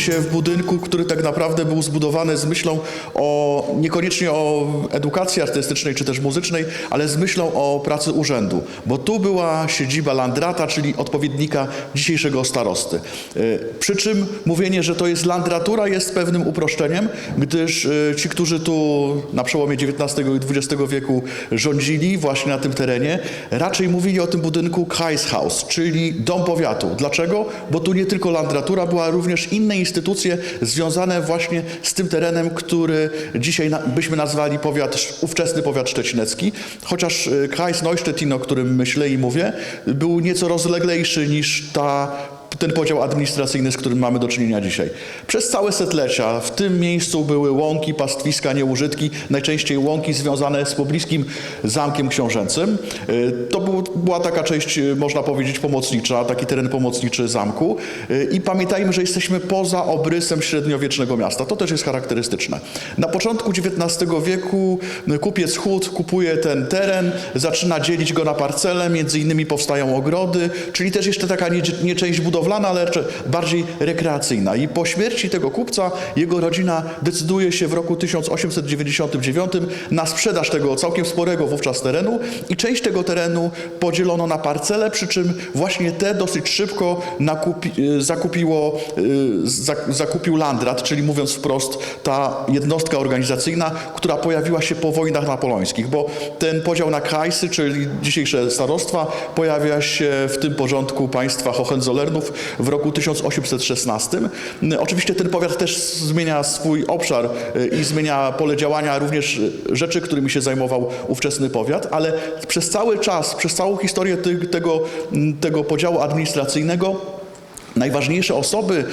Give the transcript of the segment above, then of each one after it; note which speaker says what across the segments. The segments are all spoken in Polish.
Speaker 1: się w budynku, który tak naprawdę był zbudowany z myślą o niekoniecznie o edukacji artystycznej czy też muzycznej, ale z myślą o pracy urzędu, bo tu była siedziba Landrata, czyli odpowiednika dzisiejszego starosty. Y, Przy czym mówienie, że to jest landratura jest pewnym uproszczeniem, gdyż y, ci, którzy tu na przełomie XIX i XX wieku rządzili właśnie na tym terenie, raczej mówili o tym budynku Kreishaus, czyli dom powiatu. Dlaczego? Bo tu nie tylko landratura, była również inne instytucje związane właśnie z tym terenem, który dzisiaj byśmy nazwali powiat, ówczesny powiat szczecinecki, chociaż y, Kreis Neusztettin, o którym myślę i mówię, był nieco rozleglejszy niż ta ten podział administracyjny, z którym mamy do czynienia dzisiaj. Przez całe setlecia w tym miejscu były łąki, pastwiska, nieużytki, najczęściej łąki związane z pobliskim zamkiem książęcym. Y, To był, była taka część, y, można powiedzieć, pomocnicza, taki teren pomocniczy zamku. Y, I pamiętajmy, że jesteśmy poza obrysem średniowiecznego miasta. To też jest charakterystyczne. Na początku XIX wieku kupiec chód kupuje ten teren, zaczyna dzielić go na parcele, między innymi powstają ogrody, czyli też jeszcze taka nie, nie część budowlana, ale bardziej rekreacyjna. I po śmierci tego kupca jego rodzina decyduje się w roku 1899 na sprzedaż tego całkiem sporego wówczas terenu i część tego terenu podzielono na parcele, przy czym właśnie te dosyć szybko nakupi, y, zakupiło, zak- zakupił Landrat, czyli mówiąc wprost ta jednostka organizacyjna, która pojawiła się po wojnach napoleońskich, bo ten podział na krajsy, czyli dzisiejsze starostwa, pojawia się w tym porządku państwa Hohenzollernów w roku 1816. Y, Oczywiście ten powiat też zmienia swój obszar y, i zmienia pole działania, również rzeczy, którymi się zajmował ówczesny powiat, ale przez cały czas, przez całą historię tego, tego podziału administracyjnego Najważniejsze osoby y,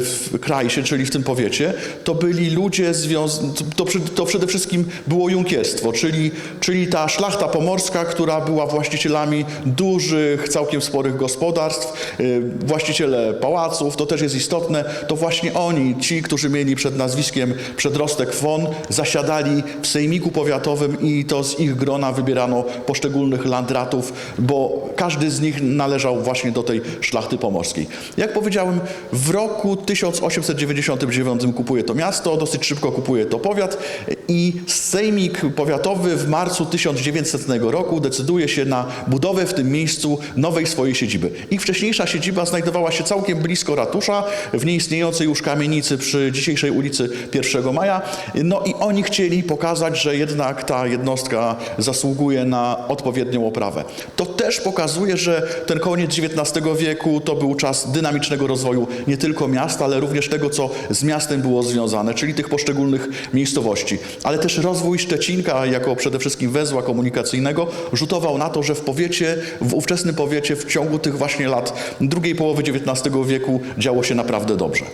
Speaker 1: w krajsie, czyli w tym powiecie, to byli ludzie związani, to, to przede wszystkim było junkierstwo, czyli, czyli ta szlachta pomorska, która była właścicielami dużych, całkiem sporych gospodarstw, y, właściciele pałaców, to też jest istotne, to właśnie oni, ci, którzy mieli przed nazwiskiem przedrostek von, zasiadali w sejmiku powiatowym i to z ich grona wybierano poszczególnych landratów, bo każdy z nich należał właśnie do tej szlachty pomorskiej. Jak powiedziałem, w roku 1899 kupuje to miasto, dosyć szybko kupuje to powiat i sejmik powiatowy w marcu 1900 roku decyduje się na budowę w tym miejscu nowej swojej siedziby. Ich wcześniejsza siedziba znajdowała się całkiem blisko ratusza, w nieistniejącej już kamienicy przy dzisiejszej ulicy 1 Maja. No i oni chcieli pokazać, że jednak ta jednostka zasługuje na odpowiednią oprawę. To też pokazuje, że ten koniec XIX wieku to był czas dynamicznego rozwoju nie tylko miasta, ale również tego, co z miastem było związane, czyli tych poszczególnych miejscowości. Ale też rozwój Szczecinka jako przede wszystkim węzła komunikacyjnego rzutował na to, że w powiecie, w ówczesnym powiecie w ciągu tych właśnie lat drugiej połowy XIX wieku działo się naprawdę dobrze.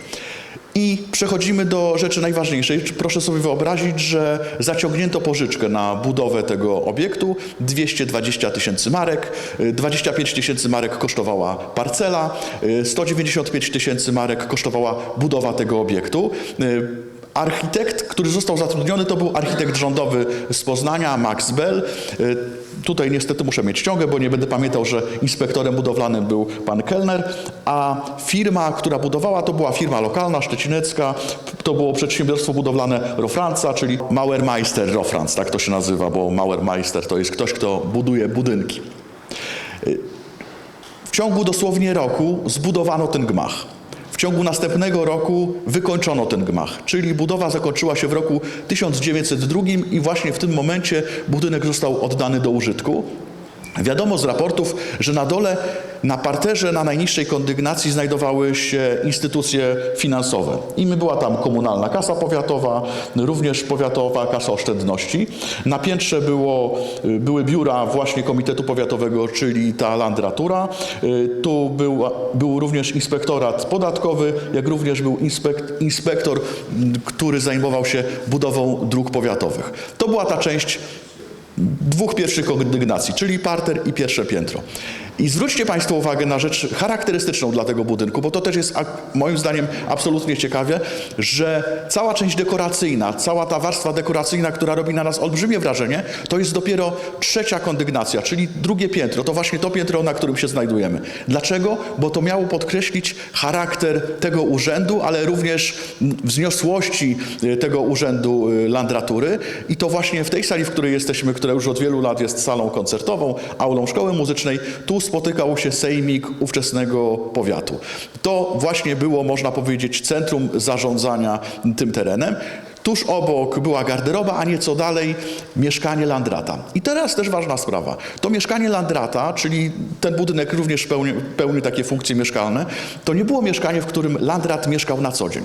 Speaker 1: I przechodzimy do rzeczy najważniejszej. Proszę sobie wyobrazić, że zaciągnięto pożyczkę na budowę tego obiektu 220 tysięcy marek, y, 25 tysięcy marek kosztowała parcela, y, 195 tysięcy marek kosztowała budowa tego obiektu. Architekt, który został zatrudniony, to był architekt rządowy z Poznania, Max Bell. Y, Tutaj niestety muszę mieć ciągę, bo nie będę pamiętał, że inspektorem budowlanym był pan Kellner, a firma, która budowała, to była firma lokalna, szczecinecka, to było przedsiębiorstwo budowlane Rofranca, czyli Mauermeister Rofranc, tak to się nazywa, bo Mauermeister to jest ktoś, kto buduje budynki. W ciągu dosłownie roku zbudowano ten gmach. Ciągu następnego roku wykończono ten gmach, czyli budowa zakończyła się w roku 1902 i właśnie w tym momencie budynek został oddany do użytku. Wiadomo z raportów, że na dole, na parterze, na najniższej kondygnacji znajdowały się instytucje finansowe. I była tam komunalna kasa powiatowa, również powiatowa kasa oszczędności. Na piętrze było, były biura właśnie Komitetu Powiatowego, czyli ta landratura. Y, Tu był, był również inspektorat podatkowy, jak również był inspek, inspektor, który zajmował się budową dróg powiatowych. To była ta część dwóch pierwszych kondygnacji, czyli parter i pierwsze piętro. I zwróćcie Państwo uwagę na rzecz charakterystyczną dla tego budynku, bo to też jest moim zdaniem absolutnie ciekawe, że cała część dekoracyjna, cała ta warstwa dekoracyjna, która robi na nas olbrzymie wrażenie, to jest dopiero trzecia kondygnacja, czyli drugie piętro. To właśnie to piętro, na którym się znajdujemy. Dlaczego? Bo to miało podkreślić charakter tego urzędu, ale również wzniosłości y, tego urzędu y, landratury. I to właśnie w tej sali, w której jesteśmy, która już od wielu lat jest salą koncertową, aulą szkoły muzycznej, tu spotykał się sejmik ówczesnego powiatu. To właśnie było, można powiedzieć, centrum zarządzania tym terenem. Tuż obok była garderoba, a nieco dalej mieszkanie Landrata. I teraz też ważna sprawa. To mieszkanie Landrata, czyli ten budynek również pełni, pełni takie funkcje mieszkalne, to nie było mieszkanie, w którym Landrat mieszkał na co dzień.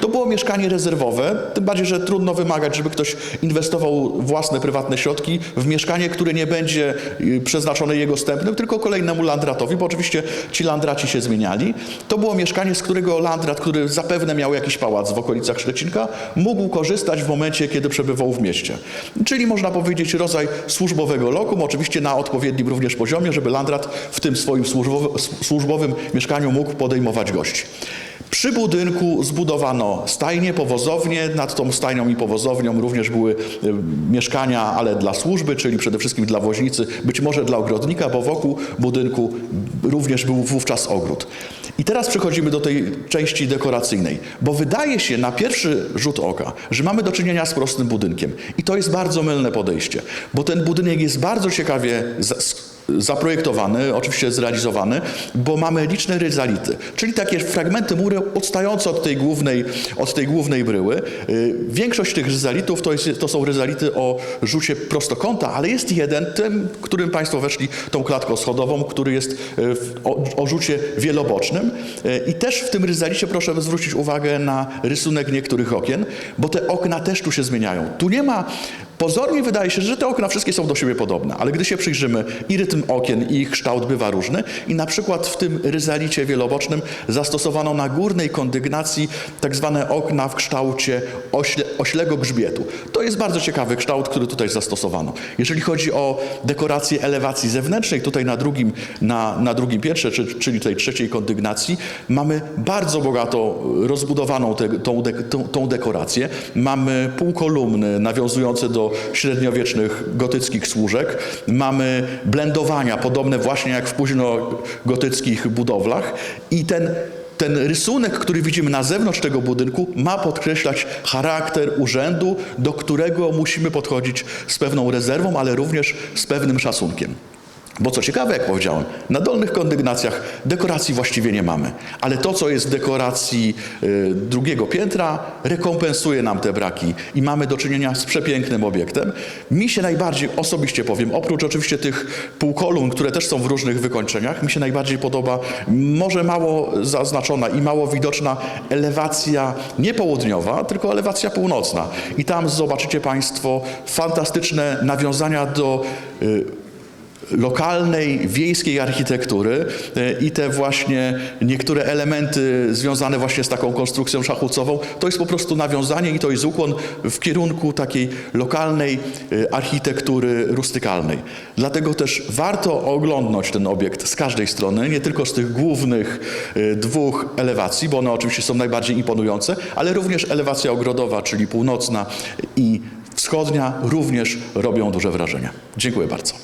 Speaker 1: To było mieszkanie rezerwowe, tym bardziej, że trudno wymagać, żeby ktoś inwestował własne prywatne środki w mieszkanie, które nie będzie y, przeznaczone jego stępnym, tylko kolejnemu Landratowi, bo oczywiście ci Landraci się zmieniali. To było mieszkanie, z którego Landrat, który zapewne miał jakiś pałac w okolicach Szczecinka, mógł korzystać w momencie, kiedy przebywał w mieście. Czyli można powiedzieć rodzaj służbowego lokum, oczywiście na odpowiednim również poziomie, żeby Landrat w tym swoim służbowy, służbowym mieszkaniu mógł podejmować gości. Przy budynku zbudowano stajnię, powozownię. Nad tą stajnią i powozownią również były y, mieszkania, ale dla służby, czyli przede wszystkim dla woźnicy, być może dla ogrodnika, bo wokół budynku również był wówczas ogród. I teraz przechodzimy do tej części dekoracyjnej, bo wydaje się na pierwszy rzut oka, że mamy do czynienia z prostym budynkiem. I to jest bardzo mylne podejście, bo ten budynek jest bardzo ciekawie zaprojektowany, oczywiście zrealizowany, bo mamy liczne ryzality, czyli takie fragmenty mury odstające od tej głównej, od tej głównej bryły. Y, Większość tych ryzalitów to, jest, to są ryzality o rzucie prostokąta, ale jest jeden, tym, którym Państwo weszli tą klatką schodową, który jest y, w, o, o rzucie wielobocznym. Y, I też w tym ryzalicie proszę zwrócić uwagę na rysunek niektórych okien, bo te okna też tu się zmieniają. Tu nie ma Pozornie wydaje się, że te okna wszystkie są do siebie podobne, ale gdy się przyjrzymy, i rytm okien, i ich kształt bywa różny. I na przykład w tym ryzalicie wielobocznym zastosowano na górnej kondygnacji tak zwane okna w kształcie ośle, oślego grzbietu. To jest bardzo ciekawy kształt, który tutaj zastosowano. Jeżeli chodzi o dekorację elewacji zewnętrznej, tutaj na drugim, na, na drugim piętrze, czy, czyli tej trzeciej kondygnacji, mamy bardzo bogato rozbudowaną te, tą, de, tą, tą dekorację. Mamy półkolumny nawiązujące do średniowiecznych gotyckich służek. Mamy blendowania, podobne właśnie jak w późnogotyckich budowlach. I ten ten rysunek, który widzimy na zewnątrz tego budynku, ma podkreślać charakter urzędu, do którego musimy podchodzić z pewną rezerwą, ale również z pewnym szacunkiem. Bo co ciekawe, jak powiedziałem, na dolnych kondygnacjach dekoracji właściwie nie mamy. Ale to, co jest w dekoracji y, drugiego piętra, rekompensuje nam te braki i mamy do czynienia z przepięknym obiektem. Mi się najbardziej, osobiście powiem, oprócz oczywiście tych półkolumn, które też są w różnych wykończeniach, mi się najbardziej podoba może mało zaznaczona i mało widoczna elewacja nie południowa, tylko elewacja północna. I tam zobaczycie Państwo fantastyczne nawiązania do y, lokalnej, wiejskiej architektury e, i te właśnie niektóre elementy związane właśnie z taką konstrukcją szachucową, to jest po prostu nawiązanie i to jest ukłon w kierunku takiej lokalnej e, architektury rustykalnej. Dlatego też warto oglądnąć ten obiekt z każdej strony, nie tylko z tych głównych e, dwóch elewacji, bo one oczywiście są najbardziej imponujące, ale również elewacja ogrodowa, czyli północna i wschodnia również robią duże wrażenie. Dziękuję bardzo.